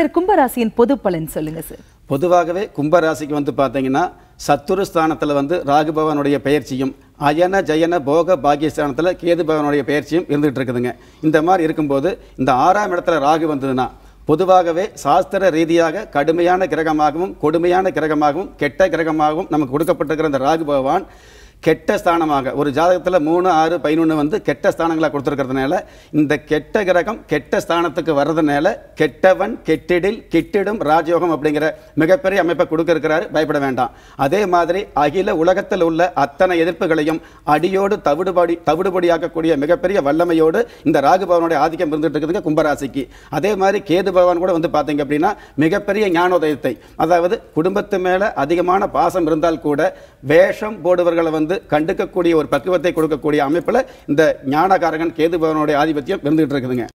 Sir கும்பராசியின் பொது பலன் சொல்லுங்க சார். பொதுவாகவே கும்பராசிக்கு வந்து பார்த்தீங்கன்னா சத்துரு ஸ்தானத்தில் வந்து ராகுபவனுடைய பயிற்சியும் பெயர்ச்சியும் அயன ஜயன போக பாகியஸ்தானத்தில் கேது பவனுடைய பெயர்ச்சியும் இருந்துகிட்டு இருக்குதுங்க இந்த மாதிரி இருக்கும்போது இந்த ஆறாம் இடத்துல ராகு வந்ததுன்னா பொதுவாகவே சாஸ்திர ரீதியாக கடுமையான கிரகமாகவும் கொடுமையான கிரகமாகவும் கெட்ட கிரகமாகவும் நமக்கு கொடுக்கப்பட்டிருக்கிற இந்த ராகு பகவான் கெட்ட ஸ்தானமாக. ஒரு ஜாதகத்தில் மூணு ஆறு பதினொன்று வந்து கெட்ட ஸ்தானங்களாக கொடுத்துருக்கிறதுனால இந்த கெட்ட கிரகம் கெட்ட ஸ்தானத்துக்கு வர்றதுனால கெட்டவன் கெட்டிடில் கெட்டிடும் ராஜயோகம் அப்படிங்கிற மிகப்பெரிய அமைப்பை கொடுக்க பயப்பட வேண்டாம். அதே மாதிரி அகில உலகத்தில் உள்ள அத்தனை எதிர்ப்புகளையும் அடியோடு தவிடுபடி தவிடுபடியாக்கக்கூடிய மிகப்பெரிய வல்லமையோடு இந்த ராகு பவனுடைய ஆதிக்கம் இருந்துட்டு இருக்குதுங்க கும்பராசிக்கு. அதே மாதிரி கேது பகவான் கூட வந்து பார்த்தீங்க அப்படின்னா மிகப்பெரிய ஞானோதயத்தை அதாவது குடும்பத்து மேலே அதிகமான பாசம் இருந்தால் கூட வேஷம் போடுவர்களை வந்து கண்டுக்கக்கூடிய ஒரு பக்குவத்தை கொடுக்கக்கூடிய அமைப்பில் இந்த ஞானகாரகன் கேது ஆதிபத்தியம் இருந்துகிட்டு இருக்குதுங்க.